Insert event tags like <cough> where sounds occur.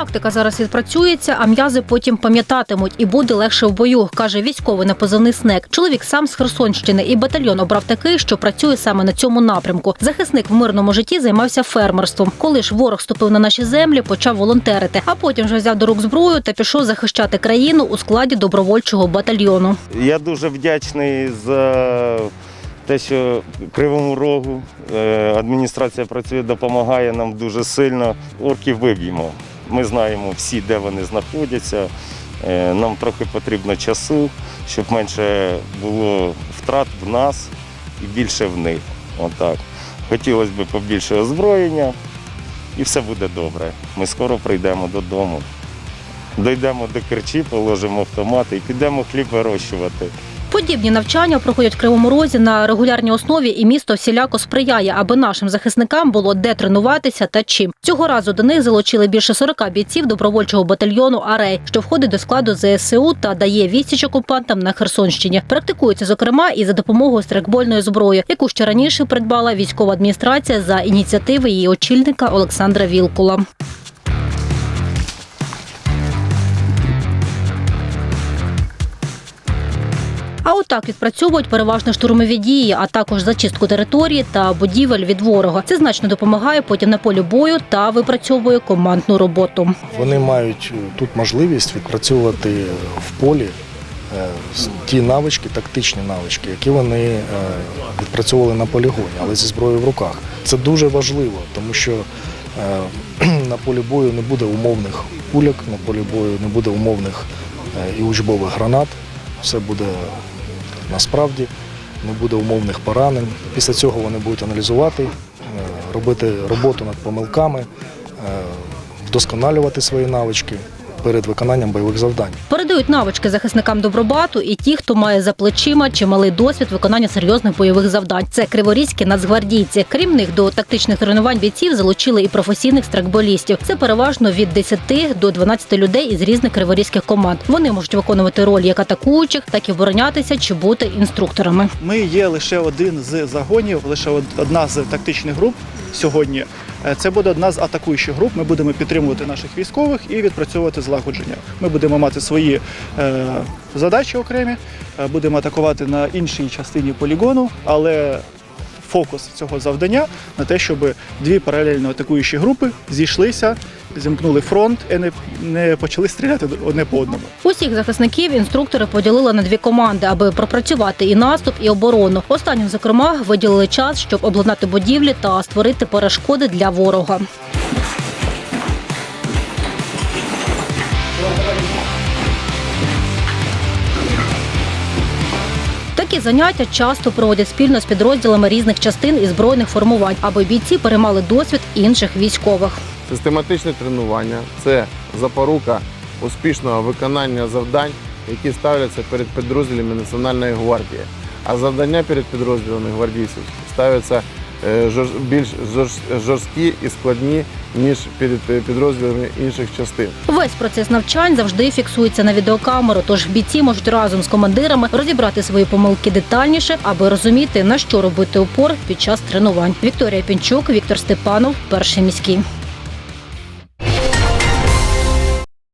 Тактика зараз відпрацюється, а м'язи потім пам'ятатимуть і буде легше в бою, каже військовий на позивний снек. Чоловік сам з Херсонщини і батальйон обрав такий, що працює саме на цьому напрямку. Захисник в мирному житті займався фермерством. Коли ж ворог ступив на наші землі, почав волонтерити, а потім вже взяв до рук зброю та пішов захищати країну у складі добровольчого батальйону. Я дуже вдячний за те, що Кривому Рогу е, адміністрація працює, допомагає нам дуже сильно. Орків виб'ємо. Ми знаємо всі, де вони знаходяться. Е, Нам трохи потрібно часу, щоб менше було втрат в нас і більше в них. Отак. Хотілося б побільше озброєння, і все буде добре. Ми скоро прийдемо додому. Дійдемо до Керчі, положимо автомати і підемо хліб вирощувати. Подібні навчання проходять в Кривому Розі на регулярній основі, і місто всіляко сприяє, аби нашим захисникам було де тренуватися та чим. Цього разу до них залучили більше 40 бійців добровольчого батальйону Арей, що входить до складу ЗСУ та дає відсіч окупантам на Херсонщині. Практикується зокрема і за допомогою стрекбольної зброї, яку ще раніше придбала військова адміністрація за ініціативи її очільника Олександра Вілкула. А отак відпрацьовують переважно штурмові дії, а також зачистку території та будівель від ворога. Це значно допомагає потім на полі бою та випрацьовує командну роботу. Вони мають е, тут можливість відпрацьовувати в полі е, ті навички, тактичні навички, які вони е, відпрацьовували на полігоні, але зі зброєю в руках. Це дуже важливо, тому що <clears throat> на полі бою не буде умовних кульок, на полі бою не буде умовних і учбових гранат. Все буде насправді, не буде умовних поранень. Після цього вони будуть аналізувати, е, робити роботу над помилками, е, вдосконалювати свої навички перед виконанням бойових завдань. Передають навички захисникам добробату і ті, хто має за плечима чималий досвід виконання серйозних бойових завдань. Це криворізькі нацгвардійці. Крім них, до тактичних тренувань бійців залучили і професійних стракболістів. Це переважно від 10 до 12 людей із різних криворізьких команд. Вони можуть виконувати роль як атакуючих, так і оборонятися чи бути інструкторами. Ми є лише один з загонів, лише одна з тактичних груп сьогодні. Е, Це буде одна з атакуючих груп. Ми будемо підтримувати наших військових і відпрацьовувати злагодження. Ми будемо мати свої е, задачі окремі, е, будемо атакувати на іншій частині полігону, але фокус цього завдання на те, щоб дві паралельно атакуючі групи зійшлися, зімкнули фронт і не, не почали стріляти одне по одному. Усіх захисників інструктори поділили на дві команди, аби пропрацювати і наступ, і оборону. Останнім, зокрема, виділили час, щоб обладнати будівлі та створити перешкоди для ворога. Такі заняття часто проводять спільно з підрозділами різних частин і збройних формувань, аби бійці переймали досвід інших військових. Систематичне тренування це запорука успішного виконання завдань, які ставляться перед підрозділами Національної гвардії. А завдання перед підрозділами гвардійців ставляться е, більш жорсткі і складні, ніж перед е, підрозділами інших частин. Весь процес навчань завжди фіксується на відеокамеру, тож бійці можуть разом з командирами розібрати свої помилки детальніше, аби розуміти на що робити упор під час тренувань. Вікторія Пінчук, Віктор Степанов, перший міський.